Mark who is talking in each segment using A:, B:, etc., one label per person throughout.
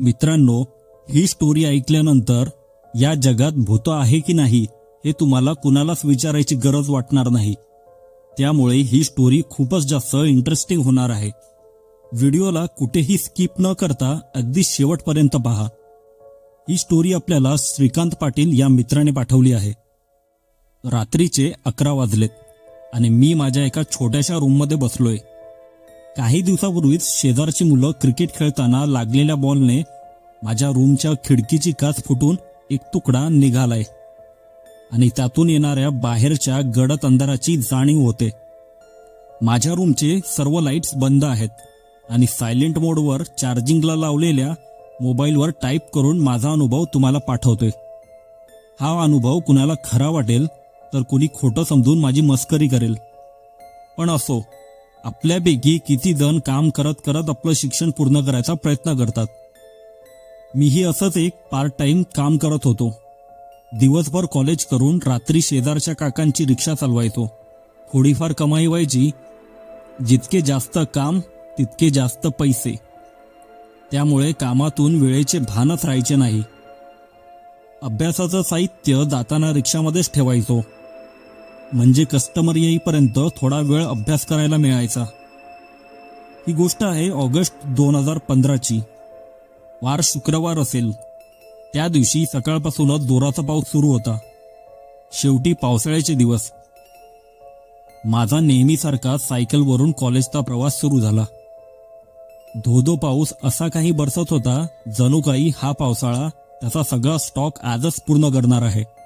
A: मित्रांनो ही स्टोरी ऐकल्यानंतर या जगात भूत आहे की नाही हे तुम्हाला कुणालाच विचारायची गरज वाटणार नाही. त्यामुळे ही स्टोरी खूपच जास्त इंटरेस्टिंग होणार आहे. व्हिडिओला कुठेही स्किप न करता अगदी शेवटपर्यंत पहा. ही स्टोरी आपल्याला श्रीकांत पाटील या मित्राने पाठवली आहे. रात्रीचे अकरा वाजलेत आणि मी माझ्या एका छोट्याशा रूममध्ये बसलोय. काही दिवसापूर्वीच शेजारची मुलं क्रिकेट खेळताना लागलेल्या बॉलने माझ्या रूमच्या खिडकीची काच फुटून एक तुकडा निघालाय. आणि त्यातून येणाऱ्या बाहेरच्या गडद अंधाराची जाणीव होते. माझ्या रूमचे सर्व लाईट्स बंद आहेत आणि सायलेंट मोडवर चार्जिंगला लावलेल्या मोबाईलवर टाईप करून माझा अनुभव तुम्हाला पाठवतोय. हा अनुभव कुणाला खरा वाटेल तर कुणी खोटं समजून माझी मस्करी करेल. पण असो आपल्यापैकी किती जण काम करत करत आपलं शिक्षण पूर्ण करायचा प्रयत्न करतात. मीही असंच एक पार्ट टाइम काम करत होतो. दिवसभर कॉलेज करून रात्री शेजारच्या काकांची रिक्षा चालवायचो. थोडीफार कमाई व्हायची. जितके जास्त काम तितके जास्त पैसे. त्यामुळे कामातून वेळेचे भानच राहायचे नाही. अभ्यासाचं साहित्य जाताना रिक्षामध्येच ठेवायचो. म्हणजे कस्टमर येईपर्यंत थोडा वेळ अभ्यास करायला मिळायचा. ही गोष्ट आहे ऑगस्ट दोन हजार पंधराची. वार शुक्रवार असेल. त्या दिवशी सकाळपासूनच जोराचा पाऊस सुरू होता. शेवटी पावसाळ्याचे दिवस. माझा नेहमीसारखा सायकलवरून कॉलेजचा प्रवास सुरू झाला. धोधो पाऊस असा काही बरसत होता जणू काही हा पावसाळा त्याचा सगळा स्टॉक आजच पूर्ण करणार आहे.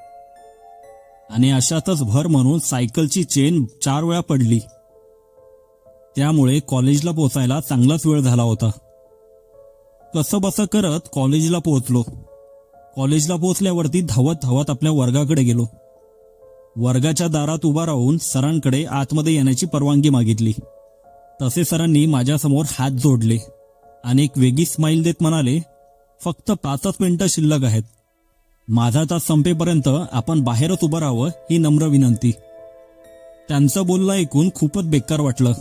A: आणि अशातच भर म्हणून सायकलची चेन चार वेळा पडली. त्यामुळे कॉलेजला पोचायला चांगलाच वेळ झाला होता. कसं बसं करत कॉलेजला पोहोचलो. कॉलेजला पोहोचल्यावरती धावत धावत आपल्या वर्गाकडे गेलो. वर्गाच्या दारात उभा राहून सरांकडे आतमध्ये येण्याची परवानगी मागितली. तसे सरांनी माझ्यासमोर हात जोडले आणि एक वेगळी स्माईल देत म्हणाले फक्त पाचच मिनिटं शिल्लक आहेत. माझा तास संपेपर्यंत आपण बाहेरच उभं राहावं ही नम्र विनंती. त्यांचं बोलणं ऐकून खूपच बेकार वाटलं.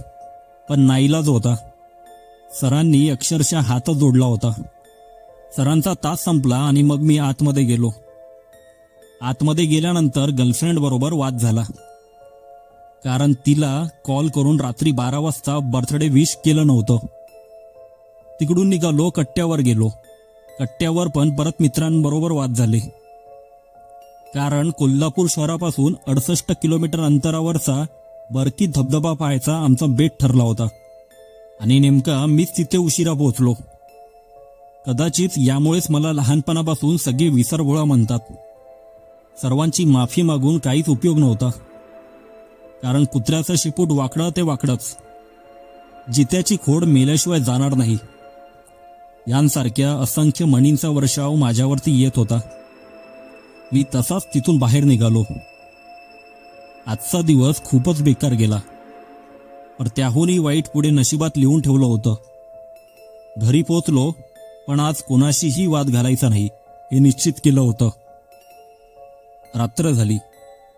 A: पण नाईलाज होता. सरांनी अक्षरशः हातच जोडला होता. सरांचा तास संपला आणि मग मी आतमध्ये गेलो. आतमध्ये गेल्यानंतर गर्लफ्रेंड बरोबर वाद झाला. कारण तिला कॉल करून रात्री बारा वाजता बर्थडे विश केलं नव्हतं. तिकडून निघालो कट्ट्यावर गेलो. कट्ट्यावर पण परत मित्रांबरोबर वाद झाले. कारण कोल्हापूर शहरापासून अडसष्ट किलोमीटर अंतरावरचा बरकी धबधबा पाहायचा आमचा बेट ठरला होता. आणि नेमका मीच तिथे उशिरा पोहोचलो. कदाचित यामुळेच मला लहानपणापासून सगळे विसरभोळा म्हणतात. सर्वांची माफी मागून काहीच उपयोग नव्हता. कारण कुत्र्याचं शिपूट वाकडं ते वाकडंच. जित्याची खोड मेल्याशिवाय जाणार नाही. यांसारख्या असंख्य म्हणींचा वर्षाव माझ्यावरती येत होता. मी तसाच तिथून बाहेर निघालो. आजचा दिवस खूपच बेकार गेला. पण त्याहूनही वाईट पुढे नशिबात लिहून ठेवलं होतं. घरी पोचलो पण आज कोणाशीही वाद घालायचा नाही हे निश्चित केलं होतं. रात्र झाली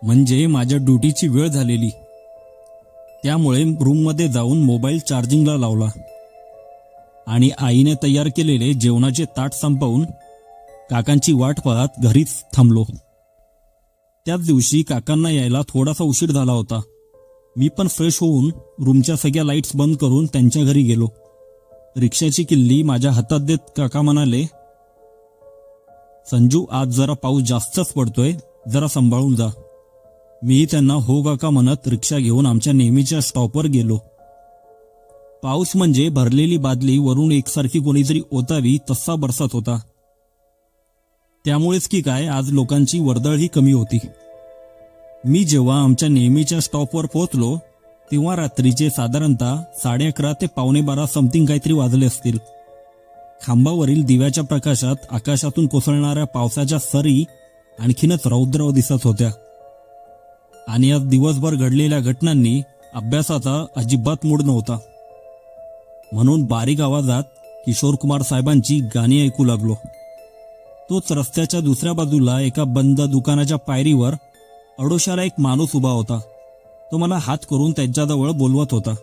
A: म्हणजे माझ्या ड्युटीची वेळ झालेली. त्यामुळे रूममध्ये जाऊन मोबाईल चार्जिंगला लावला. आणि आईने तयार केलेले जेवणाचे ताट संपवून काकांची वाट पाहत घरीच थांबलो. त्याच दिवशी काकांना यायला थोडासा उशीर झाला होता. मी पण फ्रेश होऊन रूमच्या सगळ्या लाईट्स बंद करून त्यांच्या घरी गेलो. रिक्षाची किल्ली माझ्या हातात देत काका म्हणाले संजू आज जरा पाऊस जास्तच पडतोय जरा सांभाळून जा. मीही त्यांना हो काका म्हणत रिक्षा घेऊन आमच्या नेहमीच्या स्टॉपवर गेलो. पाऊस म्हणजे भरलेली बादली वरून एकसारखी कोणीतरी ओतावी तसा बरसत होता. त्यामुळेच की काय आज लोकांची वर्दळही कमी होती. मी जेव्हा आमच्या नेहमीच्या स्टॉपवर पोहोचलो तेव्हा रात्रीचे साधारणतः साडे अकरा ते पावणे बारा समथिंग काहीतरी वाजले असतील. खांबावरील दिव्याच्या प्रकाशात आकाशातून कोसळणाऱ्या पावसाच्या सरी आणखीनच रौद्र दिसत होत्या. आणि आज दिवसभर घडलेल्या घटनांनी अभ्यासाचा अजिबात मूड नव्हता. म्हणून बारीक आवाजात किशोर कुमार साहेबांची गाणी ऐकू लागलो. तोच रस्त्याच्या दुसऱ्या बाजूला एका बंद दुकानाच्या पायरीवर अडोशाला एक माणूस उभा होता. तो मला हात करून त्याच्याजवळ बोलवत होता.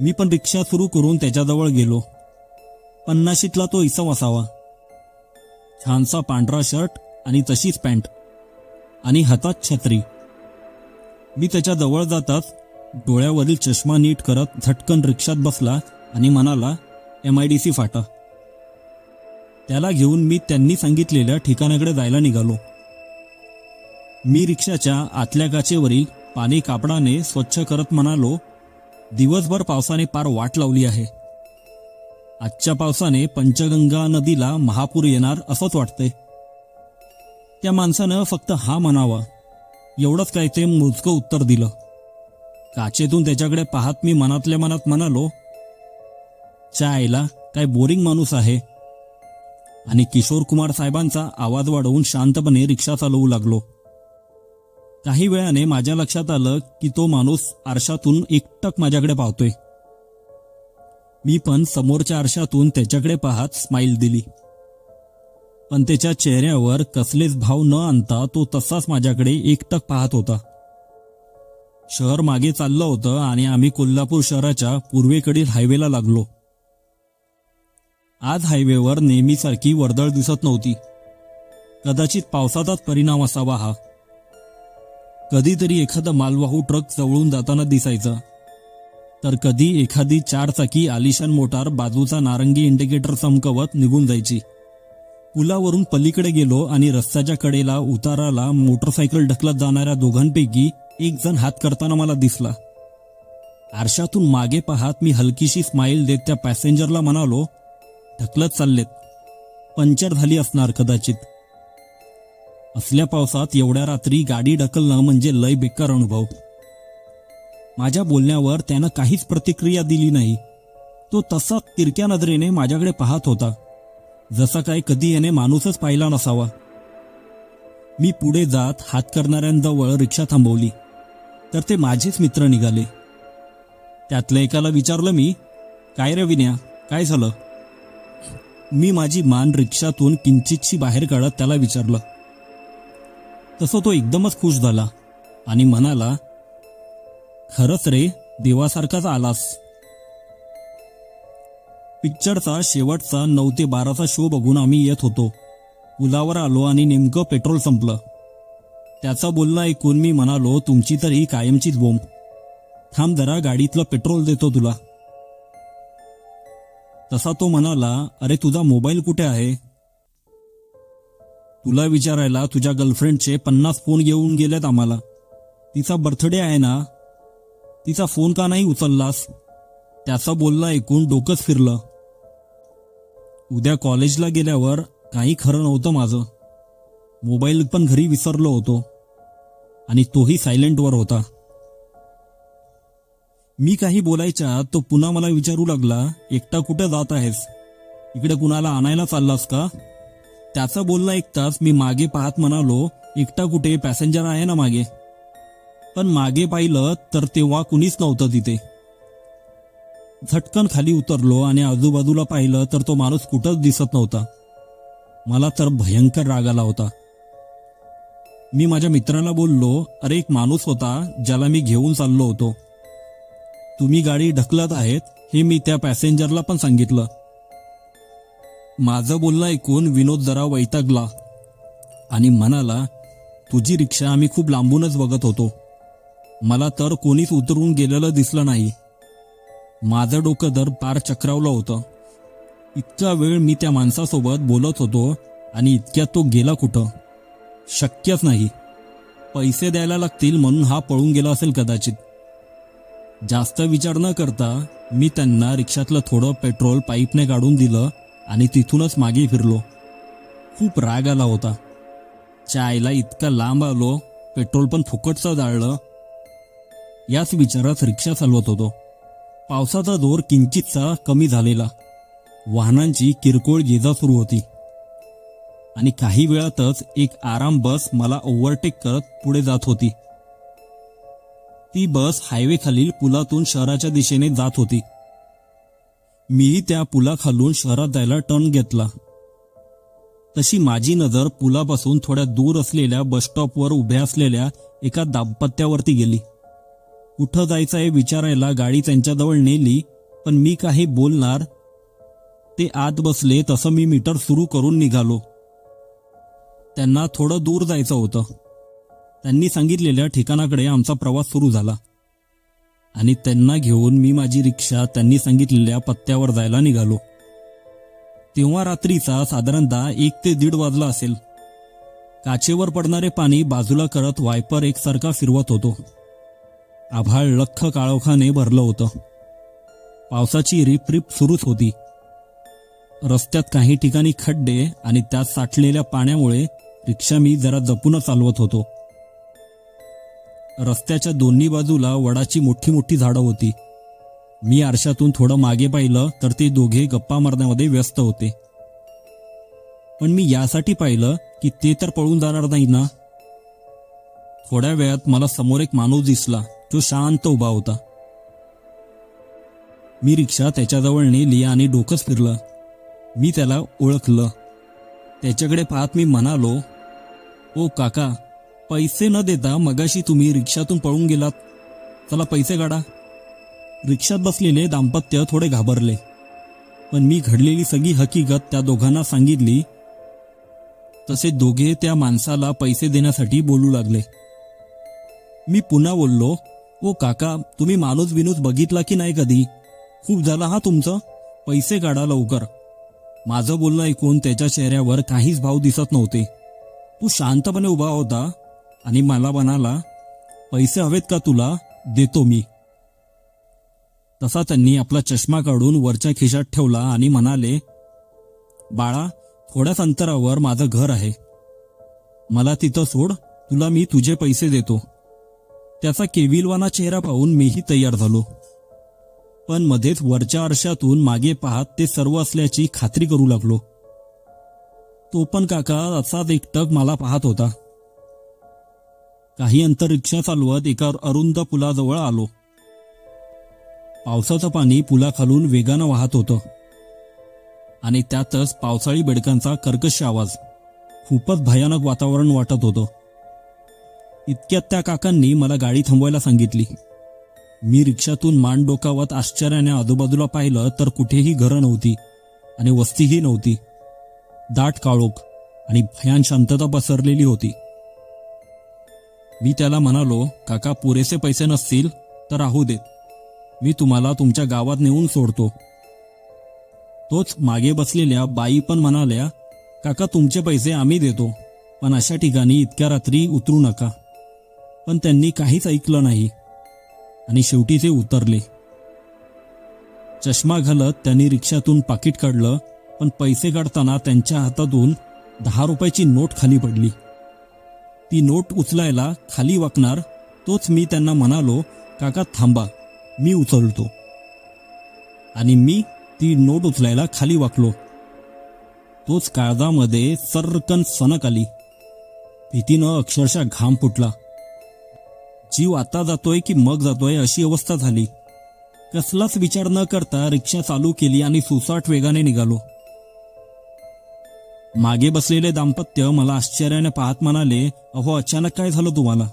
A: मी पण रिक्षा सुरू करून त्याच्याजवळ गेलो. पन्नाशीतला तो इसम असावा. छानसा पांढरा शर्ट आणि तशीच पॅन्ट आणि हातात छत्री. मी त्याच्याजवळ जाताच डोळ्यावरील चष्मा नीट करत झटकन रिक्षात बसला आणि म्हणाला एम आय डी सी फाटा. त्याला घेऊन मी त्यांनी सांगितलेल्या ठिकाणाकडे जायला निघालो. मी रिक्षाच्या आतल्या काचेवरील पाणी कापडाने स्वच्छ करत म्हणालो दिवसभर पावसाने पार वाट लावली आहे. आजच्या पावसाने पंचगंगा नदीला महापूर येणार असंच वाटतंय. त्या माणसानं फक्त हा म्हणावा एवढंच काय ते मोजकं उत्तर दिलं. काचेतून त्याच्याकडे पाहत मी मनातल्या मनात म्हणालो च्या आईला काय बोरिंग माणूस आहे. आणि किशोर कुमार साहेबांचा आवाज वाढवून शांतपणे रिक्षा चालवू लागलो. काही वेळाने माझ्या लक्षात आलं की तो माणूस आरशातून एकटक माझ्याकडे पाहतोय. मी पण समोरच्या आरशातून त्याच्याकडे पाहत स्माईल दिली. पण त्याच्या चेहऱ्यावर कसलेच भाव न आणता तो तसाच माझ्याकडे एकटक पाहत होता. शहर मागे चाललं होतं आणि आम्ही कोल्हापूर शहराच्या पूर्वेकडील हायवेला लागलो. आज हायवेवर नेहमीसारखी वर्दळ दिसत नव्हती. कदाचित पावसाचाच परिणाम असावा हा. कधीतरी एखादा मालवाहू ट्रक जवळून जाताना दिसायचा. तर कधी एखादी चारचाकी आलिशान मोटार बाजूचा नारंगी इंडिकेटर चमकवत निघून जायची. पुलावरून पलीकडे गेलो आणि रस्त्याच्या कडेला उताराला मोटरसायकल ढकलत जाणाऱ्या दोघांपैकी एक जण हात करताना मला दिसला. आरशातून मागे पाहत मी हलकीशी स्माईल देत त्या पॅसेंजरला म्हणालो ढकलत चाललेत. पंक्चर झाली असणार कदाचित. असल्या पावसात एवढ्या रात्री गाडी ढकलणं म्हणजे लय बेकार अनुभव. माझ्या बोलण्यावर त्यानं काहीच प्रतिक्रिया दिली नाही. तो तसा तिरक्या नजरेने माझ्याकडे पाहत होता. जसा काय कधी याने माणूसच पाहिला नसावा. मी पुढे जात हात करणाऱ्यांजवळ रिक्षा थांबवली. तर ते माझेच मित्र निघाले. त्यातल्या एकाला विचारलं मी काय रे विन्या काय झालं? मी माझी मान रिक्षातून किंचितशी बाहेर काढत त्याला विचारलं. तसं तो एकदमच खुश झाला आणि म्हणाला खरंच रे देवासारखाच आलास. पिक्चरचा शेवटचा नऊ ते बाराचा शो बघून आम्ही येत होतो. पुलावर आलो आणि नेमकं पेट्रोल संपलं. त्याचा बोलणं ऐकून मी म्हणालो तुमची तर ही कायमचीच बोंब. थांब जरा गाडीतलं पेट्रोल देतो तुला. तसा तो म्हणाला अरे तुझा मोबाईल कुठे आहे? तुला विचारायला तुझ्या गर्लफ्रेंडचे पन्नास फोन घेऊन गेलेत आम्हाला. तिचा बर्थडे आहे ना? तिचा फोन का नाही उचललास? त्याचं बोलणं ऐकून डोकंच फिरलं. उद्या कॉलेजला गेल्यावर काही खरं नव्हतं माझं. मोबाईल पण घरी विसरलो होतो. आणि तोही सायलेंटवर होता. मी काही बोलायच्या तो पुन्हा मला विचारू लागला एकटा कुठे जात आहेस? इकडे कुणाला आणायला चाललास का? त्याचं बोलणं ऐकताच मी मागे पाहत म्हणालो एकटा कुठे? पॅसेंजर आहे ना मागे. पण मागे पाहिलं तर तेव्हा कुणीच नव्हतं तिथे. झटकन खाली उतरलो आणि आजूबाजूला पाहिलं तर तो माणूस कुठंच दिसत नव्हता. मला तर भयंकर राग आला होता. मी माझ्या मित्राला बोललो अरे एक माणूस होता ज्याला मी घेऊन चाललो होतो. तुम्ही गाडी ढकलत आहेत हे मी त्या पॅसेंजरला पण सांगितलं. माझं बोलणं ऐकून विनोद जरा वैतागला आणि म्हणाला तुझी रिक्षा आम्ही खूप लांबूनच बघत होतो. मला तर कोणीच उतरून गेलेलं दिसलं नाही. माझं डोकं दर पार चक्रावलं होतं. इतका वेळ मी त्या माणसासोबत बोलत होतो आणि इतक्यात तो गेला कुठं? शक्यच नाही. पैसे द्यायला लागतील म्हणून हा पळून गेला असेल कदाचित. जास्त विचार न करता मी त्यांना रिक्षातलं थोडं पेट्रोल पाईपने काढून दिलं आणि तिथूनच मागे फिरलो. खूप राग आला होता. चायला इतका लांब आलो पेट्रोल पण फुकटचं जाळलं. याच विचारात रिक्षा चालवत होतो. पावसाचा जोर किंचितसा कमी झालेला. वाहनांची किरकोळ ये सुरू होती. आणि काही वेळातच एक आराम बस मला ओव्हरटेक करत पुढे जात होती. ती बस हायवे खालील पुलातून शहराच्या दिशेने जात होती. मीही त्या पुलाखालून शहरात जायला टर्न घेतला. तशी माझी नजर पुलापासून थोड्या दूर असलेल्या बसस्टॉपवर उभ्या असलेल्या एका दाम्पत्यावरती गेली. कुठं जायचं हे विचारायला गाडी त्यांच्याजवळ नेली पण मी काही बोलणार ते आत बसले तसं मी मीटर सुरू करून निघालो. त्यांना थोडं दूर जायचं होतं. त्यांनी सांगितलेल्या ठिकाणाकडे आमचा प्रवास सुरू झाला. आणि त्यांना घेऊन मी माझी रिक्षा त्यांनी सांगितलेल्या पत्त्यावर जायला निघालो. तेव्हा रात्रीचा साधारणतः एक ते दीड वाजला असेल. काचेवर पडणारे पाणी बाजूला करत वायपर एकसारखा फिरवत होतो. आभाळ लख्ख काळोखाने भरलं होतं. पावसाची रिपरिप सुरूच होती. रस्त्यात काही ठिकाणी खड्डे आणि त्यात साठलेल्या पाण्यामुळे रिक्षा मी जरा जपून चालवत होतो. रस्त्याच्या दोन्ही बाजूला वडाची मोठी मोठी झाडं होती. मी आरशातून थोडं मागे पाहिलं तर ते दोघे गप्पा मारण्यामध्ये व्यस्त होते. पण मी यासाठी पाहिलं की ते तर पळून जाणार नाही ना. थोड्या वेळात मला समोर एक माणूस दिसला. जो शांत उभा होता. मी रिक्षा त्याच्याजवळ नेली आणि डोकंच फिरलं. मी त्याला ओळखलं. त्याच्याकडे पाहत मी म्हणालो ओ काका पैसे न देता मगाशी तुम्ही रिक्षातून पळून गेलात. चला पैसे काढा. रिक्षात बसलेले दाम्पत्य थोडे घाबरले. पण मी घडलेली सगळी हकीकत त्या दोघांना सांगितली. तसे दोघे त्या माणसाला पैसे देण्यासाठी बोलू लागले. मी पुन्हा बोललो ओ काका तुम्ही माणूस बिनूस बघितला की नाही कधी? खूप झाला हा तुमचं? पैसे काढा लवकर. माझं बोलणं ऐकून त्याच्या चेहऱ्यावर काहीच भाव दिसत नव्हते. तू शांतपणे उभा होता आणि मला म्हणाला पैसे हवेत का तुला? देतो मी. तसा त्यांनी आपला चष्मा काढून वरच्या खिशात ठेवला आणि म्हणाले बाळा थोड्याच अंतरावर माझं घर आहे. मला तिथं सोड तुला मी तुझे पैसे देतो. त्याचा केविलवाना चेहरा पाहून मीही तयार झालो. पण मध्येच वरच्या आरशातून मागे पाहत ते सर्व असल्याची खात्री करू लागलो. तो पण काका असाच एकटक मला पाहत होता. काही अंतर रिक्षा चालवत एका अरुंद पुलाजवळ आलो. पावसाचं पाणी पुलाखालून वेगानं वाहत होतं. आणि त्यातच पावसाळी बेडकांचा कर्कश आवाज खूपच भयानक वातावरण वाटत होतं. इतक्यात त्या काकांनी मला गाडी थांबवायला सांगितली. मी रिक्षातून मान डोकावत आश्चर्याने आजूबाजूला पाहिलं तर कुठेही घरं नव्हती आणि वस्तीही नव्हती. दाट काळोख आणि भयान शांतता पसरलेली होती. मी त्याला म्हणालो काका पुरेसे पैसे नसतील तर राहू देत. मी तुम्हाला तुमच्या गावात नेऊन सोडतो. तोच मागे बसलेल्या बाई पण म्हणाल्या काका तुमचे पैसे आम्ही देतो पण अशा ठिकाणी इतक्या रात्री उतरू नका. पण त्यांनी काहीच ऐकलं नाही. आणि शेवटी ते उतरले. चष्मा घालत त्यांनी रिक्षातून पाकिट काढलं पण पैसे काढताना त्यांच्या हातातून दहा रुपयाची नोट खाली पडली. ती नोट उचलायला खाली वाकणार तोच मी त्यांना म्हणालो काका थांबा मी उचलतो. आणि मी ती नोट उचलायला खाली वाकलो. तोच काळजामध्ये सर्रकन सनक आली. भीतीनं अक्षरशः घाम फुटला. जीव आता जातोय की मग जातोय अशी अवस्था झाली. कसलाच विचार न करता रिक्षा चालू केली आणि सुसाट वेगाने निघालो. मागे बसलेले दाम्पत्य मला आश्चर्याने पाहत म्हणाले अहो अचानक काय झालं तुम्हाला?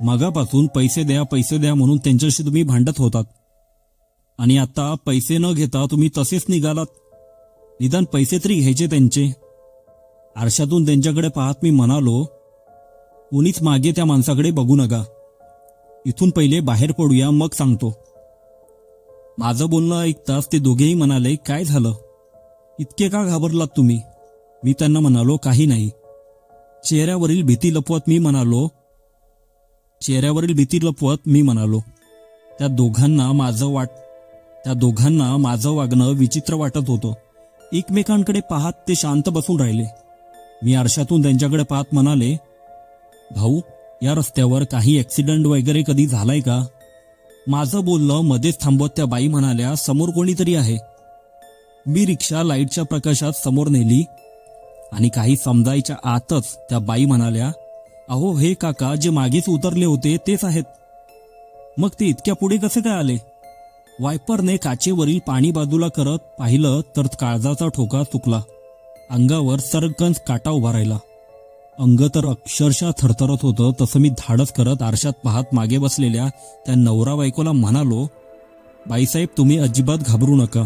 A: मगापासून पैसे द्या पैसे द्या म्हणून त्यांच्याशी तुम्ही भांडत होतात. आणि आता पैसे न घेता तुम्ही तसेच निघालात. निदान पैसे तरी घ्यायचे त्यांचे. आरशातून त्यांच्याकडे पाहत मी म्हणालो कोणीच मागे त्या माणसाकडे बघू नका. इथून पहिले बाहेर पडूया मग सांगतो. माझं बोलणं ऐकताच ते दोघेही म्हणाले काय झालं? इतके का घाबरलात तुम्ही? मी त्यांना म्हणालो काही नाही. चेहऱ्यावरील भीती लपवत मी म्हणालो चेहऱ्यावरील भीती लपवत मी म्हणालो. त्या दोघांना माझं वाट त्या दोघांना माझं वागणं विचित्र वाटत होतं. एकमेकांकडे पाहत ते शांत बसून राहिले. मी आरशातून त्यांच्याकडे पाहत म्हणाले भाऊ या रस्त्यावर काही ऍक्सिडेंट वगैरे कधी झालाय का? माझं बोलणं मध्येच थांबवत त्या बाई म्हणाल्या समोर कोणीतरी आहे. मी रिक्षा लाईटच्या प्रकाशात समोर नेली आणि काही समजायच्या आतच त्या बाई म्हणाल्या अहो हे काका जे मागेच उतरले होते तेच आहेत. मग ते इतक्या पुढे कसे काय आले? वायपरने काचेवरील पाणी बाजूला करत पाहिलं तर काळजाचा ठोका चुकला. अंगावर सरकंच काटा उभा राहिला. अंग तर अक्षरशः थरथरत होतं तसं मी धाडस करत आरशात पाहत मागे बसलेल्या त्या नवरा बायकोला म्हणालो बाईसाहेब तुम्ही अजिबात घाबरू नका.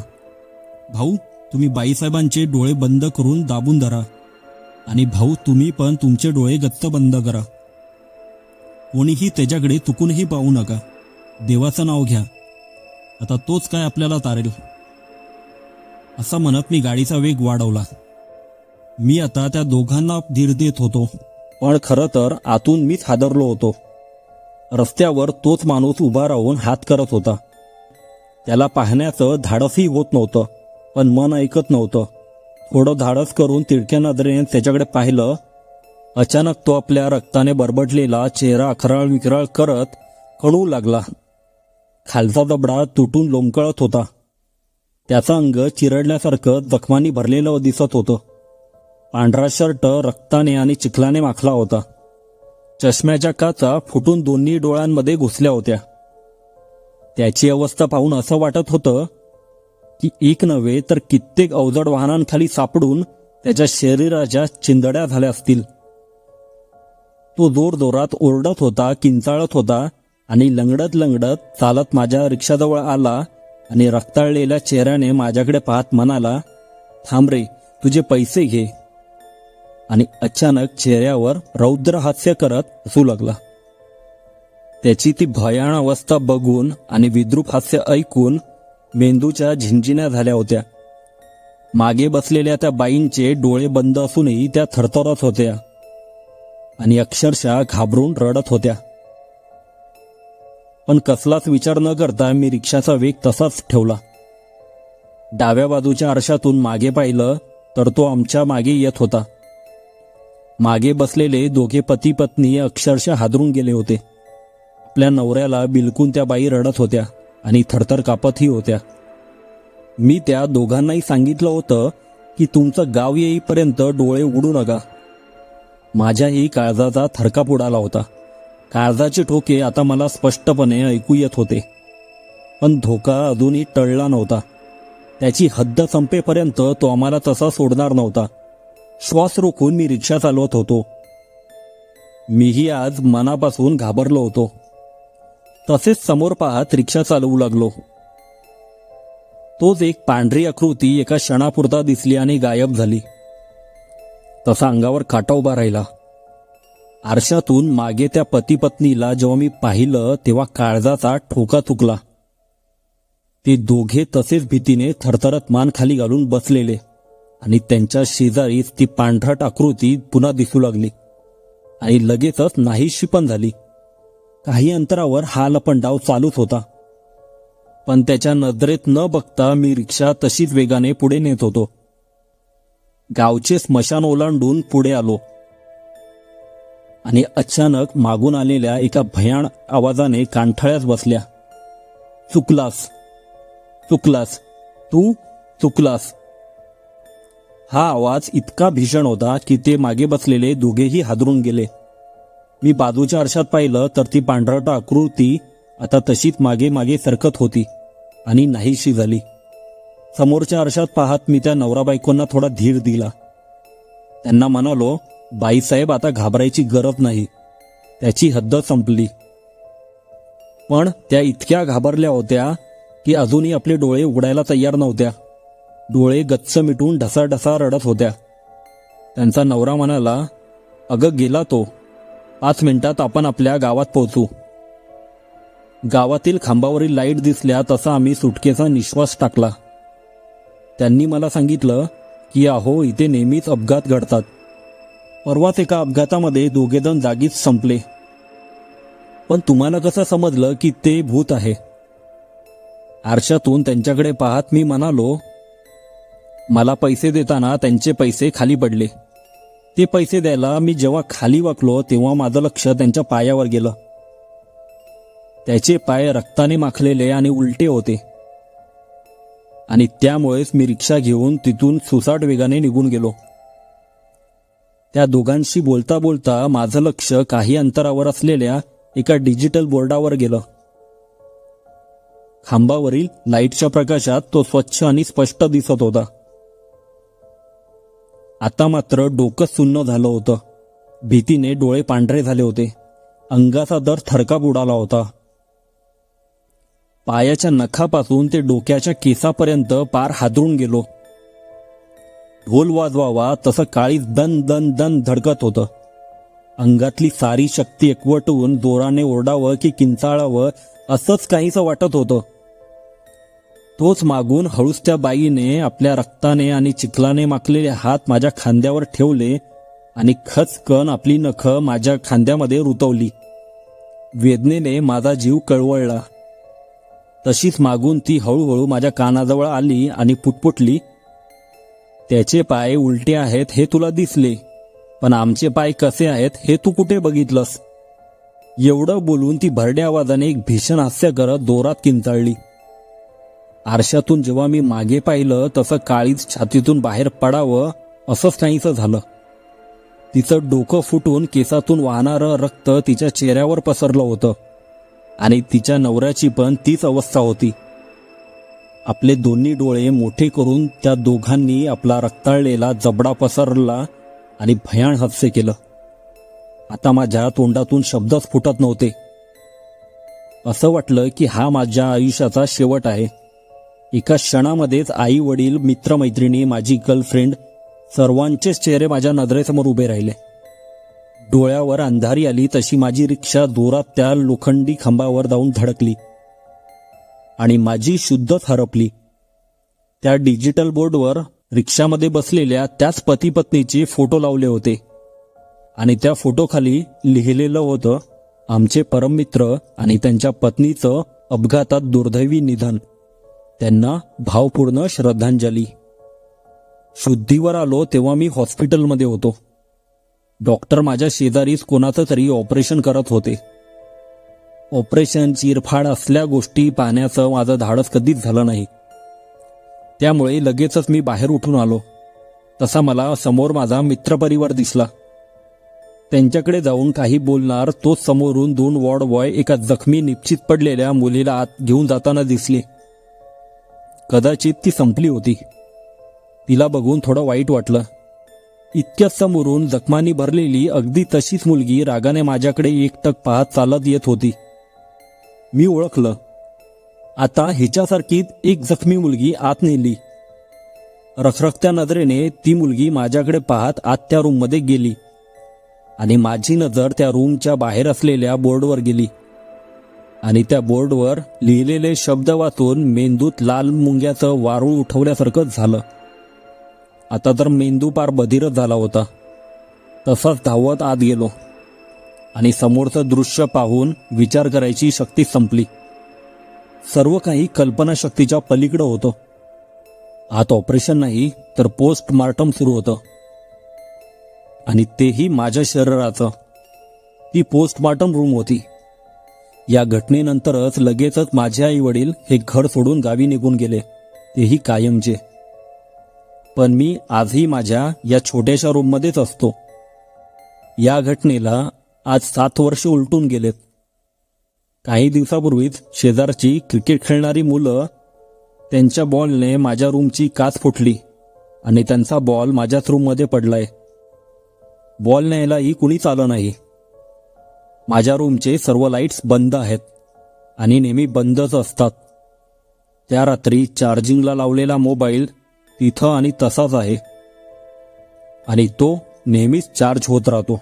A: भाऊ तुम्ही बाईसाहेबांचे डोळे बंद करून दाबून धरा. आणि भाऊ तुम्ही पण तुमचे डोळे गत्त बंद करा. कोणीही त्याच्याकडे चुकूनही पाहू नका. देवाचं नाव घ्या. आता तोच काय आपल्याला तारेल. असं म्हणत मी गाडीचा वेग वाढवला. मी आता त्या दोघांना धीर देत होतो. पण खरं तर आतून मीच हादरलो होतो. रस्त्यावर तोच माणूस उभा राहून हात करत होता. त्याला पाहण्याचं धाडसही होत नव्हतं पण मन ऐकत नव्हतं. थोडं धाडस करून तिडक्या नजरेने त्याच्याकडे पाहिलं अचानक तो आपल्या रक्ताने बरबटलेला चेहरा अखराळ विकराळ करत कळू लागला. खालचा दबडा तुटून लोंबकळत होता. त्याचं अंग चिरडल्यासारखं जखमांनी भरलेलं दिसत होतं. पांढरा शर्ट रक्ताने आणि चिखलाने माखला होता. चष्म्याच्या काचा फुटून दोन्ही डोळ्यांमध्ये घुसल्या होत्या. त्याची अवस्था पाहून असं वाटत होतं की एक नव्हे तर कित्येक अवजड वाहनांखाली सापडून त्याच्या शरीराच्या चिंदड्या झाल्या असतील. तो जोरजोरात ओरडत होता किंचाळत होता आणि लंगडत लंगडत चालत माझ्या रिक्षाजवळ आला आणि रक्ताळलेल्या चेहऱ्याने माझ्याकडे पाहत म्हणाला थांब रे तुझे पैसे घे. आणि अचानक चेहऱ्यावर रौद्र हास्य करत हसू लागला. त्याची ती भयाण अवस्था बघून आणि विद्रूप हास्य ऐकून मेंदूच्या झिंजिन्या झाल्या होत्या. मागे बसलेल्या त्या बाईंचे डोळे बंद असूनही त्या थरथरत होत्या आणि अक्षरशः घाबरून रडत होत्या. पण कसलाच विचार न करता मी रिक्षाचा वेग तसाच ठेवला. डाव्या बाजूच्या आरशातून मागे पाहिलं तर तो आमच्या मागे येत होता. मागे बसलेले दोघे पती पत्नी अक्षरशः हादरून गेले होते. आपल्या नवऱ्याला बिलकून त्या बाई रडत होत्या आणि थरथर कापतही होत्या. मी त्या दोघांनाही सांगितलं होतं की तुमचं गाव येईपर्यंत डोळे उडू नका. माझ्याही काळजाचा थरकाप उडाला होता. काळजाचे ठोके आता मला स्पष्टपणे ऐकू येत होते. पण धोका अजूनही टळला नव्हता. त्याची हद्द संपेपर्यंत तो आम्हाला तसा सोडणार नव्हता. श्वास रोखून मी रिक्षा चालवत होतो. मीही आज मनापासून घाबरलो होतो. तसेच समोर पाहत रिक्षा चालवू लागलो. तोच एक पांढरी आकृती एका क्षणापुरता दिसली आणि गायब झाली. तसा अंगावर काटा उभा राहिला. आरशातून मागे त्या पती पत्नीला जेव्हा मी पाहिलं तेव्हा काळजाचा ठोका चुकला. ते दोघे तसेच भीतीने थरथरत मान खाली घालून बसलेले. आणि त्यांच्या शेजारीच ती पांढरट आकृती पुन्हा दिसू लागली. आणि लगेचच नाहीशी पण झाली. काही अंतरावर हा लपंडाव चालूच होता. पण त्याच्या नजरेत न बघता मी रिक्षा तशीच वेगाने पुढे नेत होतो. गावचे स्मशान ओलांडून पुढे आलो. आणि अचानक मागून आलेल्या एका भयाण आवाजाने कांठाळ्यास बसल्या. चुकलास. चुकलास. तू चुकलास. हा आवाज इतका भीषण होता की ते मागे बसलेले दोघेही हादरून गेले. मी बाजूच्या आरशात पाहिलं तर ती पांढरट आकृती आता तशीच मागे मागे सरकत होती आणि नाहीशी झाली. समोरच्या आरशात पाहत मी त्या नवरा बायकोंना थोडा धीर दिला. त्यांना म्हणालो बाईसाहेब आता घाबरायची गरज नाही. त्याची हद्द संपली. पण त्या इतक्या घाबरल्या होत्या की अजूनही आपले डोळे उघडायला तयार नव्हत्या. डोळे गच्च मिटून ढसाढसा रडत होत्या. त्यांचा नवरा म्हणाला अगं गेला तो. पाच मिनिटात आपण आपल्या गावात पोहोचू. गावातील खांबावरील लाइट दिसल्या तसा आम्ही सुटकेचा निश्वास टाकला. त्यांनी मला सांगितलं की अहो इथे नेहमीच अपघात घडतात. परवाच एका अपघातामध्ये दोघेजण जागीच संपले. पण तुम्हाला कसं समजलं की ते भूत आहे? आरशातून त्यांच्याकडे पाहत मी म्हणालो मला पैसे देताना त्यांचे पैसे खाली पडले. ते पैसे द्यायला मी जेव्हा खाली वाकलो तेव्हा माझं लक्ष त्यांच्या पायावर गेलं. त्याचे पाय रक्ताने माखलेले आणि उलटे होते. आणि त्यामुळेच मी रिक्षा घेऊन तिथून सुसाट वेगाने निघून गेलो. त्या दोघांशी बोलता बोलता माझं लक्ष काही अंतरावर असलेल्या एका डिजिटल बोर्डावर गेलं. खांबावरील लाईटच्या प्रकाशात तो स्वच्छ आणि स्पष्ट दिसत होता. आता मात्र डोकं सुन्न झालं होतं. भीतीने डोळे पांढरे झाले होते. अंगाचा दर थरकाप उडाला होता. पायाच्या नखापासून ते डोक्याच्या केसापर्यंत पार हादरून गेलो. ढोल वाजवावा तसं काळीच दन दन दन धडकत होतं. अंगातली सारी शक्ती एकवटून जोराने ओरडावं की किंचाळावं असंच काहीसं वाटत होतं. तोच मागून हळूच त्या बाईने आपल्या रक्ताने आणि चिखलाने माखलेले हात माझ्या खांद्यावर ठेवले आणि खचकन आपली नख माझ्या खांद्यामध्ये रुतवली. वेदनेने माझा जीव कळवळला. तशीच मागून ती हळूहळू माझ्या कानाजवळ आली आणि पुटपुटली. त्याचे पाय उलटे आहेत हे तुला दिसले पण आमचे पाय कसे आहेत हे तू कुठे बघितलंस? एवढं बोलून ती भरड्या आवाजाने एक भीषण हास्य करत दोरात किंचाळली. आरशातून जेव्हा मी मागे पाहिलं तसं काळीच छातीतून बाहेर पडावं असंच नाहीचं झालं. तिचं डोकं फुटून केसातून वाहणारं रक्त तिच्या चेहऱ्यावर पसरलं होतं. आणि तिच्या नवऱ्याची पण तीच अवस्था होती. आपले दोन्ही डोळे मोठे करून त्या दोघांनी आपला रक्ताळलेला जबडा पसरला आणि भयाण हास्य केलं. आता माझ्या तोंडातून शब्दच फुटत नव्हते. असं वाटलं की हा माझ्या आयुष्याचा शेवट आहे. एका क्षणामध्येच आई वडील मित्रमैत्रिणी माझी गर्लफ्रेंड सर्वांचेच चेहरे माझ्या नजरेसमोर उभे राहिले. डोळ्यावर अंधारी आली तशी माझी रिक्षा जोरात त्या लोखंडी खांबावर जाऊन धडकली आणि माझी शुद्धच हरपली. त्या डिजिटल बोर्डवर रिक्षामध्ये बसलेल्या त्याच पती पत्नीचे फोटो लावले होते आणि त्या फोटोखाली लिहिलेलं होतं आमचे परममित्र आणि त्यांच्या पत्नीचं अपघातात दुर्दैवी निधन. त्यांना भावपूर्ण श्रद्धांजली. शुद्धीवर आलो तेव्हा मी हॉस्पिटलमध्ये होतो. डॉक्टर माझ्या शेजारीच कोणाचं तरी ऑपरेशन करत होते. ऑपरेशन चिरफाड असल्या गोष्टी पाहण्याचं माझं धाडस कधीच झालं नाही. त्यामुळे लगेचच मी बाहेर उठून आलो. तसा मला समोर माझा मित्रपरिवार दिसला. त्यांच्याकडे जाऊन काही बोलणार तोच समोरून दोन वॉर्ड बॉय एका जखमी निश्चित पडलेल्या मुलीला आत घेऊन जाताना दिसले. कदाचित ती संपली होती. तिला बघून थोडं वाईट वाटलं. इतक्याच समोरून जखमांनी भरलेली अगदी तशीच मुलगी रागाने माझ्याकडे एकटक पाहत चालत येत होती. मी ओळखलं. आता हिच्यासारखीच एक जखमी मुलगी आत नेली. रखरखत्या नजरेने ती मुलगी माझ्याकडे पाहत आत त्या रूममध्ये गेली. आणि माझी नजर त्या रूमच्या बाहेर असलेल्या बोर्डवर गेली. आणि त्या बोर्डवर लिहिलेले शब्द वाचून मेंदूत लाल मुंग्याचं वारूळ उठवल्यासारखं झालं. आता तर मेंदू पार बधीरच झाला होता. तसाच धावत आत गेलो. आणि समोरचं दृश्य पाहून विचार करायची शक्ती संपली. सर्व काही कल्पनाशक्तीच्या पलीकडं होतं. आत ऑपरेशन नाही तर पोस्टमार्टम सुरू होतं. आणि तेही माझ्या शरीराचं. ती पोस्टमार्टम रूम होती. या घटनेनंतरच लगेचच माझे आई वडील हे घर सोडून गावी निघून गेले. तेही कायमचे पण मी आजही माझ्या या छोट्याशा रूममध्येच असतो. या घटनेला आज सात वर्ष उलटून गेलेत. काही दिवसापूर्वीच शेजारची क्रिकेट खेळणारी मुलं त्यांच्या बॉलने माझ्या रूमची काच फुटली आणि त्यांचा बॉल माझ्याच रूममध्ये पडलाय. बॉल न्यायलाही कुणीच आलं नाही. माझ्या रूमचे सर्व लाईट्स बंद आहेत आणि नेहमी बंदच असतात. त्या रात्री चार्जिंगला लावलेला मोबाईल तिथं आणि तसाच आहे. आणि तो नेहमीच चार्ज होत राहतो.